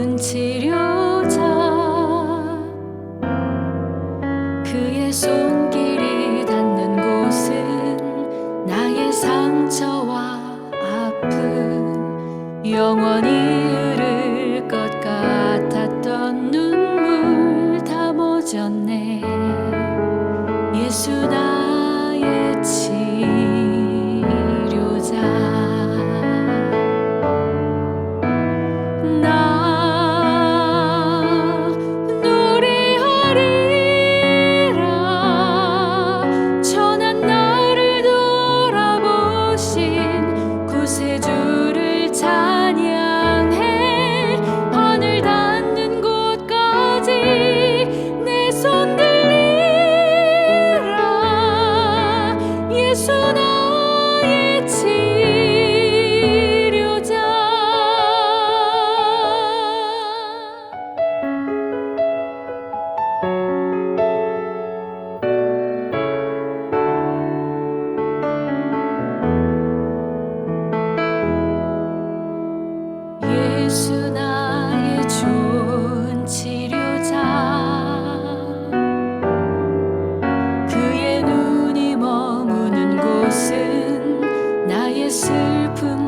은, 치료자. 그의 손길이 닿는 곳은 나의 상처와 아픔 영원히 슬픔